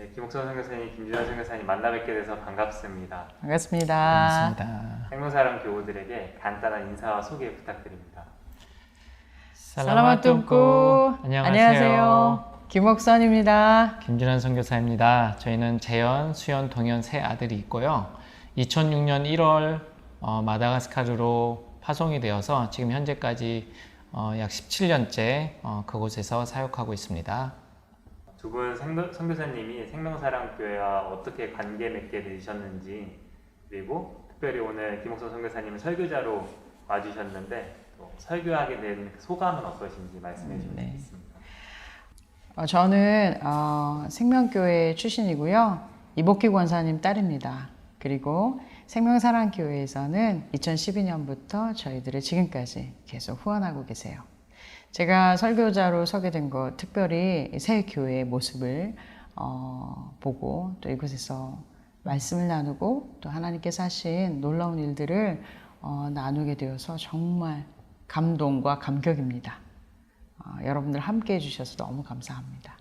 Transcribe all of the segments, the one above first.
네, 김옥선 선교사님, 김준현 선교사님 만나 뵙게 돼서 반갑습니다. 반갑습니다. 반갑습니다. 생명사랑 교우들에게 간단한 인사와 소개 부탁드립니다. 살라마뚱꾸 안녕하세요. 김옥선입니다. 김준환 선교사입니다. 저희는 재현, 수연, 동현 세 아들이 있고요. 2006년 1월 어, 마다가스카르로 파송이 되어서 지금 현재까지 어, 약 17년째 어, 그곳에서 사역하고 있습니다. 두 분 선교사님이 생명사랑교회와 어떻게 관계 맺게 되셨는지 그리고 특별히 오늘 김옥선 선교사님은 설교자로 와주셨는데 또 설교하게 된 소감은 어떠신지 말씀해 주시면 네. 좋겠습니다. 어, 저는 어, 생명교회 출신이고요. 이복희 권사님 딸입니다. 그리고 생명사랑교회에서는 2012년부터 저희들을 지금까지 계속 후원하고 계세요. 제가 설교자로 서게 된 것, 특별히 새 교회의 모습을 어, 보고 또 이곳에서 말씀을 나누고 또 하나님께서 하신 놀라운 일들을 어, 나누게 되어서 정말 감동과 감격입니다. 어, 여러분들 함께 해주셔서 너무 감사합니다.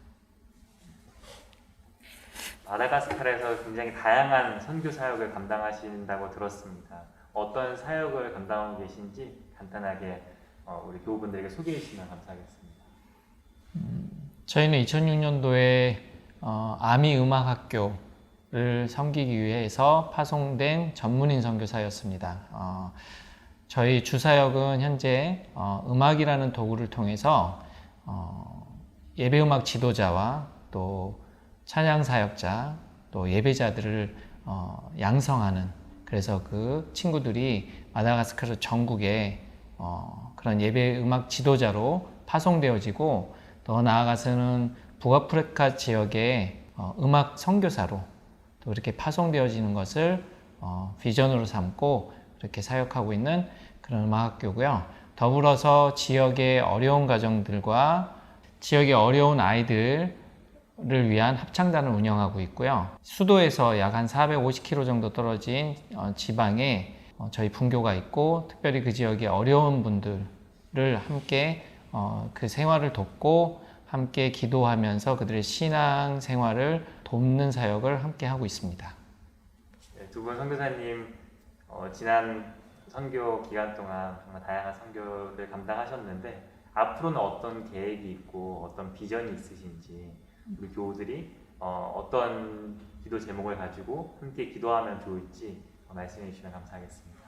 마다가스카르에서 굉장히 다양한 선교 사역을 감당하신다고 들었습니다. 어떤 사역을 감당하고 계신지 간단하게 어, 우리 교우분들에게 소개해 주시면 감사하겠습니다. 저희는 2006년도에 어, 아미 음악학교를 섬기기 위해서 파송된 전문인 선교사였습니다. 어, 저희 주사역은 현재 어, 음악이라는 도구를 통해서 어, 예배 음악 지도자와 또 찬양 사역자 또 예배자들을 어, 양성하는 그래서 그 친구들이 마다가스카르 전국에 어, 그런 예배 음악 지도자로 파송되어지고 더 나아가서는 북아프리카 지역의 어, 음악 선교사로 또 이렇게 파송되어지는 것을 어, 비전으로 삼고 이렇게 사역하고 있는 그런 음악학교고요. 더불어서 지역의 어려운 가정들과 지역의 어려운 아이들을 위한 합창단을 운영하고 있고요. 수도에서 약 한 450km 정도 떨어진 어, 지방에 어, 저희 분교가 있고 특별히 그 지역의 어려운 분들을 함께 어, 그 생활을 돕고 함께 기도하면서 그들의 신앙 생활을 돕는 사역을 함께 하고 있습니다. 네, 두분 선교사님 어, 지난 선교 기간 동안 정말 다양한 선교를 감당하셨는데 앞으로는 어떤 계획이 있고 어떤 비전이 있으신지 우리 교우들이 어, 어떤 기도 제목을 가지고 함께 기도하면 좋을지 어, 말씀해 주시면 감사하겠습니다.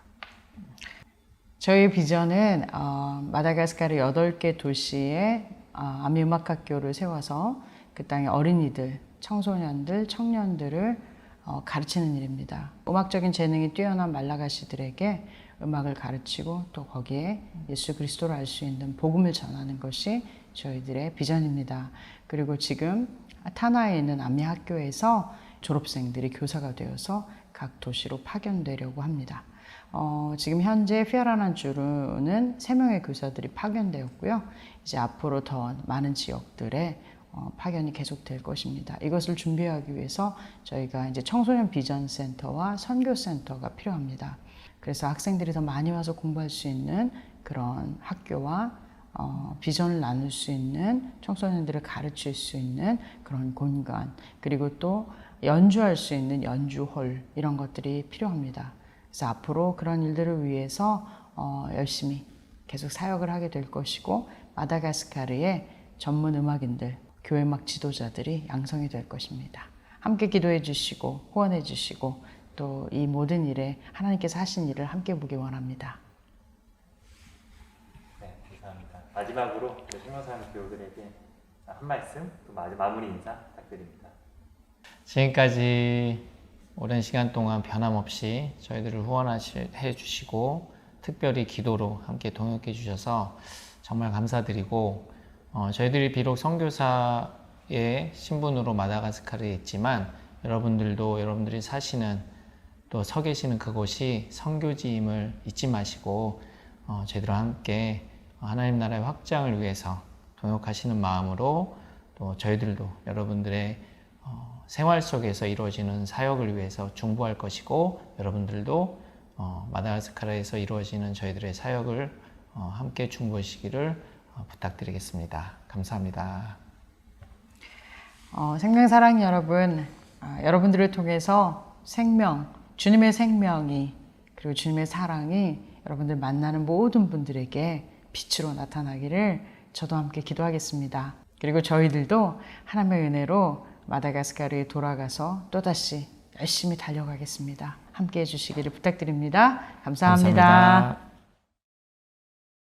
저희 비전은 어, 마다가스카르 8개 도시에 어, 아미음악학교를 세워서 그 땅의 어린이들, 청소년들, 청년들을 어, 가르치는 일입니다. 음악적인 재능이 뛰어난 말라가시들에게 음악을 가르치고 또 거기에 예수 그리스도를 알 수 있는 복음을 전하는 것이 저희들의 비전입니다. 그리고 지금 타나에 있는 아미학교에서 졸업생들이 교사가 되어서 각 도시로 파견되려고 합니다. 어, 지금 현재 피아라난주르는 세 명의 교사들이 파견되었고요. 이제 앞으로 더 많은 지역들에 어, 파견이 계속될 것입니다. 이것을 준비하기 위해서 저희가 이제 청소년 비전 센터와 선교 센터가 필요합니다. 그래서 학생들이 더 많이 와서 공부할 수 있는 그런 학교와 어, 비전을 나눌 수 있는 청소년들을 가르칠 수 있는 그런 공간 그리고 또 연주할 수 있는 연주홀 이런 것들이 필요합니다. 그래서 앞으로 그런 일들을 위해서 어, 열심히 계속 사역을 하게 될 것이고 마다가스카르의 전문 음악인들, 교회 음악 지도자들이 양성이 될 것입니다. 함께 기도해 주시고 후원해 주시고 또 이 모든 일에 하나님께서 하신 일을 함께 보기 원합니다. 네, 감사합니다. 마지막으로 우리 생명사랑 교우들에게 한 말씀 또 마- 마무리 인사 부탁드립니다. 지금까지 오랜 시간 동안 변함없이 저희들을 후원해 주시고 특별히 기도로 함께 동역해 주셔서 정말 감사드리고 어, 저희들이 비록 선교사의 신분으로 마다가스카르에 있지만 여러분들도 여러분들이 사시는 또 서 계시는 그곳이 선교지임을 잊지 마시고 어, 저희들과 함께 하나님 나라의 확장을 위해서 동역하시는 마음으로 또 저희들도 여러분들의 어, 생활 속에서 이루어지는 사역을 위해서 중보할 것이고 여러분들도 어, 마다가스카르에서 이루어지는 저희들의 사역을 어, 함께 중보하시기를 어, 부탁드리겠습니다. 감사합니다. 어, 생명사랑 여러분, 아, 여러분들을 통해서 생명, 주님의 생명이 그리고 주님의 사랑이 여러분들 만나는 모든 분들에게 빛으로 나타나기를 저도 함께 기도하겠습니다. 그리고 저희들도 하나님의 은혜로 마다가스카르에 돌아가서 또다시 열심히 달려가겠습니다. 함께 해주시기를 부탁드립니다 감사합니다. 감사합니다.